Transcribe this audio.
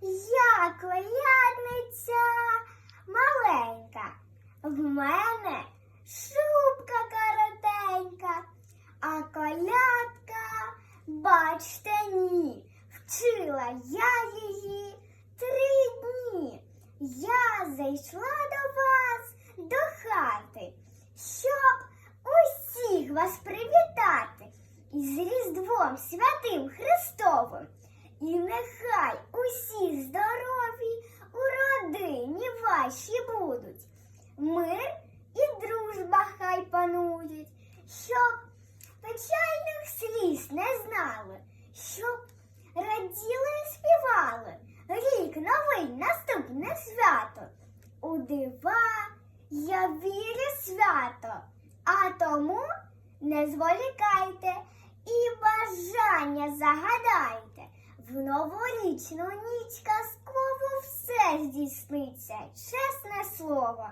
Я колядниця маленька. В мене шубка коротенька, а колядка, бачте, ні. Вчила я її три дні. Я зайшла до вас до хати, щоб усіх вас привітати із Різдвом Святим Христовим. І нехай усі здорові у родині ваші будуть. Мир і дружба хай панують, щоб печальних сліз не знали, щоб раділи і співали. Рік новий наступне свято. У дива я вірю свято, а тому не зволікайте і бажання загадайте. В новорічну ніч казково все здійсниться, чесне слово.